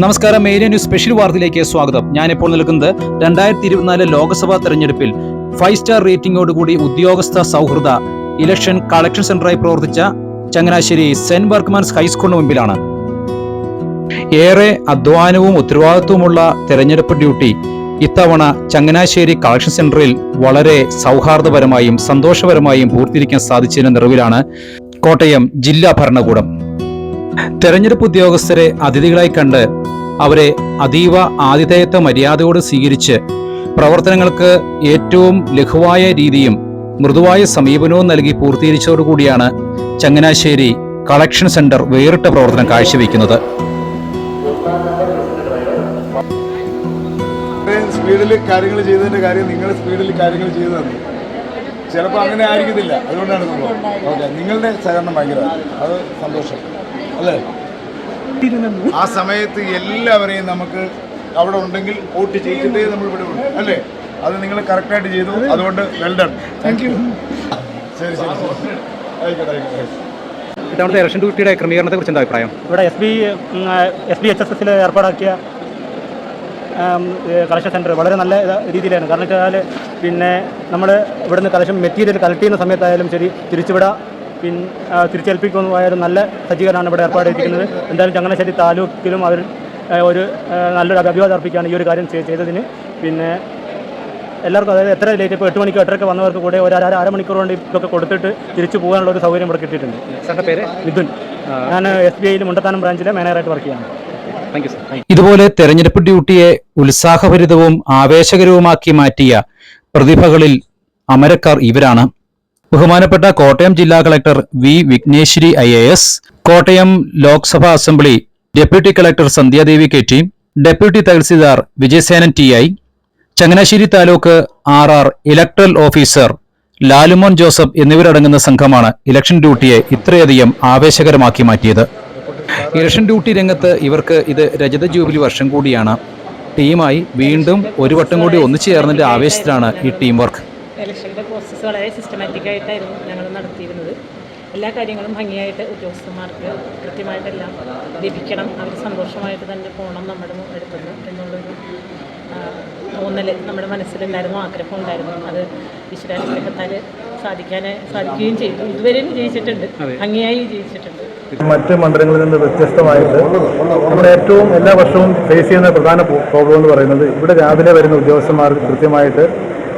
നമസ്കാരം area news special വാർത്തയിലേക്ക് സ്വാഗതം. ഞാനിപ്പോൾ നിൽക്കുന്നത് രണ്ടായിരത്തി ഇരുപത്തിനാല് ലോക്സഭാ തെരഞ്ഞെടുപ്പിൽ ഫൈവ് സ്റ്റാർ റേറ്റിംഗോടുകൂടി ഉദ്യോഗസ്ഥ സൗഹൃദ ഇലക്ഷൻ കളക്ഷൻ സെന്ററായി പ്രവർത്തിച്ച ചങ്ങനാശ്ശേരി സെന്റ് വർക്ക്മാൻസ് ഹൈസ്കൂളിന് മുമ്പിലാണ്. ഏറെ അധ്വാനവും ഉത്തരവാദിത്വമുള്ള തെരഞ്ഞെടുപ്പ് ഡ്യൂട്ടി ഇത്തവണ ചങ്ങനാശ്ശേരി കളക്ഷൻ സെന്ററിൽ വളരെ സൗഹാർദ്ദപരമായും സന്തോഷപരമായും പൂർത്തീകരിക്കാൻ സാധിച്ചതിന്റെ നിറവിലാണ് കോട്ടയം ജില്ലാ ഭരണകൂടം. തെരഞ്ഞെടുപ്പ് ഉദ്യോഗസ്ഥരെ അതിഥികളായി കണ്ട് അവരെ അതീവ ആതിഥേയത്വ മര്യാദയോട് സ്വീകരിച്ച് പ്രവർത്തനങ്ങൾക്ക് ഏറ്റവും ലഘുവായ രീതിയും മൃദുവായ സമീപനവും നൽകി പൂർത്തീകരിച്ചതോടുകൂടിയാണ് ചങ്ങനാശ്ശേരി കളക്ഷൻ സെന്റർ വേറിട്ട പ്രവർത്തനം കാഴ്ചവെക്കുന്നത്. സ്പീഡിൽ കാര്യങ്ങൾ ചെയ്തതിന്റെ കാര്യം നിങ്ങൾ സ്പീഡിൽ കാര്യങ്ങൾ ചെയ്തു തന്നു. ചിലപ്പോൾ അങ്ങനെ ആയിരിക്കത്തില്ല. അതുകൊണ്ടാണ് സംഭവം. നിങ്ങളുടെ സഹകരണം ഭയങ്കരമാണ്. അത് സന്തോഷം. അല്ലേ? ആ സമയത്ത് എല്ലാവരെയും നമുക്ക് അവിടെ ഉണ്ടെങ്കിൽ വോട്ട് ചെയ്തിട്ടേ നമ്മൾ ഇവിടെ ഉള്ളൂ. അല്ലേ? അത് നിങ്ങൾ കറക്റ്റായിട്ട് ചെയ്തു. അതുകൊണ്ട് വെൽ ഡൺ താങ്ക് യു ശരി ശരി ശരി. ആയിക്കോട്ടെ ആയിക്കോട്ടെ ഇത്തവണത്തെ ഇലക്ഷൻ ഡ്യൂട്ടിയുടെ ക്രമീകരണത്തെ കുറിച്ച് എന്താ അഭിപ്രായം? ഇവിടെ S B S B H S എസിൽ ഏർപ്പാടാക്കിയ കളക്ഷൻ സെന്റർ വളരെ നല്ല രീതിയിലാണ്. കാരണം വെച്ചാൽ പിന്നെ നമ്മൾ ഇവിടുന്ന് കളക്ഷൻ മെറ്റീരിയൽ കളക്ട് ചെയ്യുന്ന സമയത്തായാലും ശരി തിരിച്ചുവിട പിൻ തിരിച്ചേൽപ്പിക്കുന്നതായൊരു നല്ല സജ്ജീകരണമാണ് ഇവിടെ ഏർപ്പാട് ചെയ്തിരിക്കുന്നത്. എന്തായാലും ചങ്ങനാശ്ശേരി താലൂക്കിലും അവർ ഒരു നല്ലൊരു അഭിവാദം അർപ്പിക്കുകയാണ് ഈ ഒരു കാര്യം ചെയ്- ചെയ്തതിന്. പിന്നെ എല്ലാവർക്കും അതായത് എത്ര ലേറ്റ് ഇപ്പോൾ എട്ട് മണിക്കോ എട്ടരയ്ക്ക് വന്നവർക്ക് കൂടെ ഒരു അര അരമണിക്കൂർ കൊണ്ട് ഇതൊക്കെ കൊടുത്തിട്ട് തിരിച്ചു പോകാനുള്ള ഒരു സൗകര്യം ഇവിടെ കിട്ടിയിട്ടുണ്ട്. പേര്? മിഥുൻ. ഞാൻ എസ് ബി ഐയിൽ മുണ്ടത്താനം ബ്രാഞ്ചിലെ മാനേജറായിട്ട് വർക്ക് ചെയ്യാണ് ഇതുപോലെ തെരഞ്ഞെടുപ്പ് ഡ്യൂട്ടിയെ ഉത്സാഹഭരിതവും ആവേശകരവുമാക്കി മാറ്റിയ പ്രതിഭകളിൽ അമരക്കാർ ഇവരാണ്. ബഹുമാനപ്പെട്ട കോട്ടയം ജില്ലാ collector V Vighneshwari I A S Kottayam Lok Sabha assembly deputy collector Sandhyadevi K T deputy tahsildar Vijayasenan T I Changanassery taluk R R electoral officer Lalumon Joseph എന്നിവരടങ്ങുന്ന സംഘമാണ് ഇലക്ഷൻ ഡ്യൂട്ടിയെ ഇത്രയധികം ആവേശകരമാക്കി മാറ്റിയത്. ഇലക്ഷൻ ഡ്യൂട്ടി രംഗത്ത് ഇവർക്ക് ഇത് രജത jubilee വർഷം കൂടിയാണ്. ടീമായി വീണ്ടും ഒരു വട്ടം കൂടി ഒന്നിച്ചു ചേർന്നതിന്റെ ആവേശത്തിലാണ് ഈ ടീം വർക്ക്. ഇലക്ഷന്റെ പ്രോസസ്സ് വളരെ സിസ്റ്റമാറ്റിക് ആയിട്ടായിരുന്നു ഞങ്ങൾ നടത്തിയിരുന്നത്. എല്ലാ കാര്യങ്ങളും ഭംഗിയായിട്ട് ഉദ്യോഗസ്ഥന്മാർക്ക് കൃത്യമായിട്ടെല്ലാം ലഭിക്കണം. അവർ സന്തോഷമായിട്ട് തന്നെ പോകണം നമ്മുടെ അടുത്തുനിന്ന് എന്നുള്ളൊരു തോന്നൽ നമ്മുടെ മനസ്സിലുണ്ടായിരുന്നു ആഗ്രഹം ഉണ്ടായിരുന്നു അത് ഈശ്വരാനുഗ്രഹത്താൽ സാധിക്കാൻ സാധിക്കുകയും ചെയ്തു. ഇതുവരെയും വിജയിച്ചിട്ടുണ്ട് ഭംഗിയായി വിജയിച്ചിട്ടുണ്ട് മറ്റ് മണ്ഡലങ്ങളിൽ നിന്ന് വ്യത്യസ്തമായിട്ട് നമ്മൾ ഏറ്റവും എല്ലാ വർഷവും ഫേസ് ചെയ്യുന്ന പ്രധാന പ്രോബ്ലം എന്ന് പറയുന്നത് ഇവിടെ രാവിലെ വരുന്ന ഉദ്യോഗസ്ഥന്മാർ കൃത്യമായിട്ട്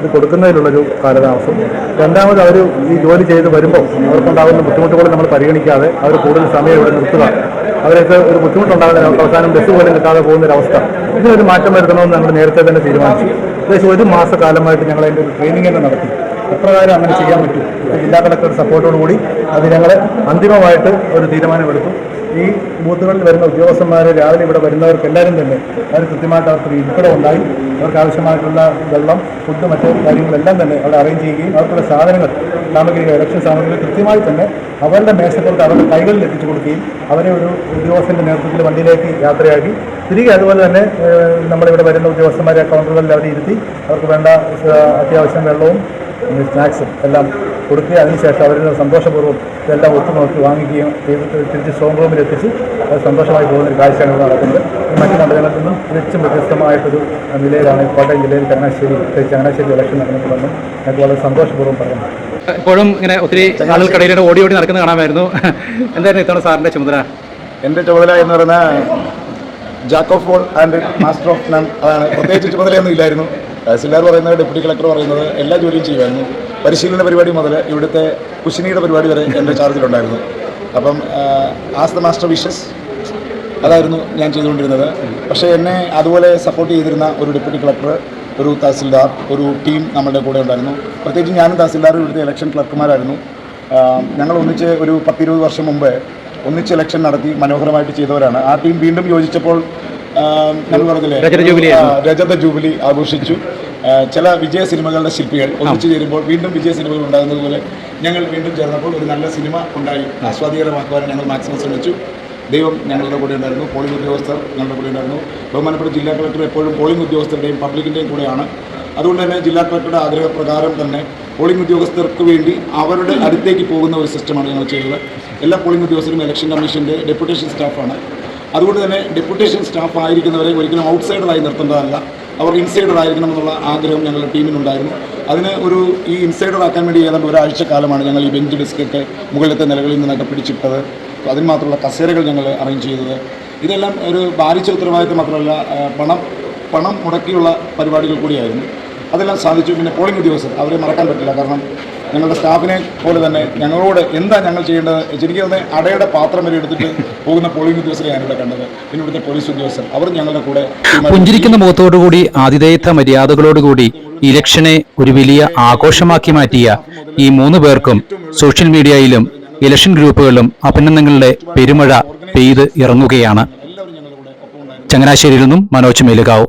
ഇത് കൊടുക്കുന്നതിലുള്ളൊരു കാലതാമസം. രണ്ടാമത് അവർ ഈ ജോലി ചെയ്ത് വരുമ്പോൾ അവർക്കുണ്ടാകുന്ന ബുദ്ധിമുട്ടുകൾ നമ്മൾ പരിഗണിക്കാതെ അവർ കൂടുതൽ സമയം ഇവിടെ നിർത്തുക അവരൊക്കെ ഒരു ബുദ്ധിമുട്ടുണ്ടാകുന്ന അവസാനം ബസ് പോലും കിട്ടാതെ പോകുന്ന ഒരു അവസ്ഥ ഇതിനൊരു മാറ്റം വരുത്തണമെന്ന് ഞങ്ങൾ നേരത്തെ തന്നെ തീരുമാനിച്ചു. ഏകദേശം ഒരു മാസക്കാലമായിട്ട് ഞങ്ങൾ അതിന്റെ ഒരു ട്രെയിനിങ് തന്നെ നടത്തി. എപ്രകാരം അങ്ങനെ ചെയ്യാൻ പറ്റും? ജില്ലാ കളക്ടറുടെ സപ്പോർട്ടോടുകൂടി അത് ഞങ്ങൾ അന്തിമമായിട്ട് ഒരു തീരുമാനമെടുത്തു ഈ ബൂത്തുകളിൽ വരുന്ന ഉദ്യോഗസ്ഥന്മാർ രാവിലെ ഇവിടെ വരുന്നവർക്ക് എല്ലാവരും തന്നെ അവർ കൃത്യമായിട്ട് അവർക്ക് ഇരിപ്പിടം ഉണ്ടായി. അവർക്ക് ആവശ്യമായിട്ടുള്ള വെള്ളം ഫുഡ് മറ്റ് കാര്യങ്ങളെല്ലാം തന്നെ അവിടെ അറേഞ്ച് ചെയ്യുകയും അവർക്കുള്ള സാധനങ്ങൾ സാമഗ്രികൾ ഇലക്ഷൻ സാമഗ്രികൾ കൃത്യമായി തന്നെ അവരുടെ മേശപ്പുറത്ത് അവരുടെ കൈകളിൽ എത്തിച്ചു കൊടുക്കുകയും അവരെ ഒരു ഉദ്യോഗസ്ഥന്റെ നേതൃത്വത്തിൽ വണ്ടിയിലേക്ക് യാത്രയാക്കി. തിരികെ അതുപോലെ തന്നെ നമ്മളിവിടെ വരുന്ന ഉദ്യോഗസ്ഥന്മാരെ കൗണ്ടറുകളിൽ അവരെ ഇരുത്തി അവർക്ക് വേണ്ട അത്യാവശ്യം വെള്ളവും സ്നാക്സും എല്ലാം കൊടുക്കുക അതിനുശേഷം അവരിൽ സന്തോഷപൂർവം ഇതെല്ലാം ഒത്തുനോക്കി വാങ്ങിക്കുകയും ചെയ്തിട്ട് തിരിച്ച് സ്ട്രോങ് റൂമിൽ എത്തിച്ച് അത് സന്തോഷമായി പോകുന്ന ഒരു കാഴ്ചയാണ് ഇവിടെ നടക്കുന്നത് മറ്റു മണ്ഡലങ്ങളിൽ നിന്നും തികച്ചും വ്യത്യസ്തമായിട്ടൊരു നിലയിലാണ് കോട്ടയം ജില്ലയിൽ ചങ്ങനാശ്ശേരി പ്രത്യേകിച്ച് ചങ്ങനാശ്ശേരി ഇലക്ഷൻ നടന്നിട്ടുണ്ടെന്നും ഞങ്ങൾക്ക് വളരെ സന്തോഷപൂർവം പറയുന്നു. ഇപ്പോഴും ഇങ്ങനെ ഒത്തിരി ആളുകൾക്കിടയിലൂടെ ഓടി ഓടി നടക്കുന്നത് കാണാമായിരുന്നു. എന്തായിരുന്നു ഇത്തവണ സാറിന്റെ ചുമതല? എന്റെ ചുമതല എന്ന് പറയുന്ന jack of all and master of none അതാണ്. പ്രത്യേകിച്ച് ചുമതലയൊന്നും ഇല്ലായിരുന്നു. തഹസിൽദാർ പറയുന്നത് ഡെപ്യൂട്ടി കളക്ടർ പറയുന്നത് എല്ലാ ജോലിയും ചെയ്യുമായിരുന്നു. പരിശീലന പരിപാടി മുതൽ ഇവിടുത്തെ കുശിനിയുടെ പരിപാടി വരെ എന്റെ ചാർജിലുണ്ടായിരുന്നു. അപ്പം ആസ് ദ മാസ്റ്റർ വിഷസ് അതായിരുന്നു ഞാൻ ചെയ്തുകൊണ്ടിരുന്നത്. പക്ഷേ എന്നെ അതുപോലെ സപ്പോർട്ട് ചെയ്തിരുന്ന ഒരു ഡെപ്യൂട്ടി കളക്ടർ ഒരു തഹസിൽദാർ ഒരു ടീം നമ്മുടെ കൂടെ ഉണ്ടായിരുന്നു. പ്രത്യേകിച്ച് ഞാനും തഹസിൽദാറും ഇവിടുത്തെ ഇലക്ഷൻ ക്ലർക്കുമാരായിരുന്നു ഞങ്ങൾ ഒന്നിച്ച് ഒരു പത്തിരുപത് വർഷം മുമ്പ് ഒന്നിച്ച് ഇലക്ഷൻ നടത്തി മനോഹരമായിട്ട് ചെയ്തവരാണ്. ആ ടീം വീണ്ടും യോജിച്ചപ്പോൾ ഞങ്ങൾ പറഞ്ഞില്ലേ രജത ജൂബിലി ആഘോഷിച്ചു. ചില വിജയ സിനിമകളുടെ ശില്പികൾ ഒന്നിച്ചു ചേരുമ്പോൾ വീണ്ടും വിജയ സിനിമകൾ ഉണ്ടാകുന്നത് പോലെ ഞങ്ങൾ വീണ്ടും ചേർന്നപ്പോൾ ഒരു നല്ല സിനിമ ഉണ്ടായി. ആസ്വാദികരമാക്കുവാൻ ഞങ്ങൾ മാക്സിമം ശ്രമിച്ചു. ദൈവം ഞങ്ങളുടെ കൂടെ ഉണ്ടായിരുന്നു. പോളിംഗ് ഉദ്യോഗസ്ഥർ ഞങ്ങളുടെ കൂടെ ഉണ്ടായിരുന്നു. ബഹുമാനപ്പെട്ട ജില്ലാ കളക്ടർ എപ്പോഴും പോളിംഗ് ഉദ്യോഗസ്ഥരുടെയും പബ്ലിക്കിന്റെയും കൂടെയാണ്. അതുകൊണ്ട് തന്നെ ജില്ലാ കളക്ടറുടെ ആഗ്രഹപ്രകാരം തന്നെ പോളിംഗ് ഉദ്യോഗസ്ഥർക്ക് വേണ്ടി അവരുടെ അടുത്തേക്ക് പോകുന്ന ഒരു സിസ്റ്റമാണ് ഞങ്ങൾ ചെയ്തത്. എല്ലാ പോളിംഗ് ഉദ്യോഗസ്ഥരും ഇലക്ഷൻ കമ്മീഷന്റെ ഡെപ്യൂട്ടേഷൻ സ്റ്റാഫാണ്. അതുകൊണ്ട് തന്നെ ഡെപ്യൂട്ടേഷൻ സ്റ്റാഫ് ആയിരിക്കുന്നവരെ ഒരിക്കലും ഔട്ട്സൈഡറായി നിർത്തേണ്ടതല്ല. അവർ ഇൻസൈഡർ ആയിരിക്കണം എന്നുള്ള ആഗ്രഹം ഞങ്ങളുടെ ടീമിനുണ്ടായിരുന്നു. അതിന് ഒരു ഈ ഇൻസൈഡർ ആക്കാൻ വേണ്ടി ഏതാണ്ട് ഒരാഴ്ച കാലമാണ് ഞങ്ങൾ ഈ ബെഞ്ച് ഡെസ്കൊക്കെ മുകളിലത്തെ നിലകളിൽ നിന്നൊക്കെ പിടിച്ചിട്ടത്. അതിന് മാത്രമുള്ള കസേരകൾ ഞങ്ങൾ അറേഞ്ച് ചെയ്തത്. ഇതെല്ലാം ഒരു ഭാരിച്ച ഉത്തരവാദിത്വം മാത്രമല്ല പണം പണം മുടക്കിയുള്ള പരിപാടികൾ കൂടിയായിരുന്നു. അതെല്ലാം സാധിച്ചു. പിന്നെ പോളിംഗ് ഉദ്യോഗസ്ഥർ അവരെ മറക്കാൻ പറ്റില്ല. കാരണം ഞങ്ങളുടെ സ്റ്റാഫിനെ പോലെ തന്നെ ഞങ്ങളോട് എന്താ ഞങ്ങൾ ചെയ്യേണ്ടത്? ശരിക്കും തന്നെ അടയുടെ പാത്രം വരെ എടുത്തിട്ട് പോകുന്ന പോളിംഗ് ഉദ്യോഗസ്ഥരെ ഞാനിവിടെ കണ്ടത്. പിന്നെ ഇവിടുത്തെ പോലീസ് ഉദ്യോഗസ്ഥർ അവർ ഞങ്ങളുടെ കൂടെ പുഞ്ചിരിക്കുന്ന മുഖത്തോടുകൂടി ആതിഥേയത്വ മര്യാദകളോടുകൂടി ഇലക്ഷനെ ഒരു വലിയ ആഘോഷമാക്കി മാറ്റിയ ഈ മൂന്ന് പേർക്കും സോഷ്യൽ മീഡിയയിലും ഇലക്ഷൻ ഗ്രൂപ്പുകളിലും അഭിനന്ദനങ്ങളുടെ പെരുമഴ പെയ്ത് ഇറങ്ങുകയാണ്. ചങ്ങനാശ്ശേരിയിൽ നിന്നും മനോജ് മേലുകാവ്.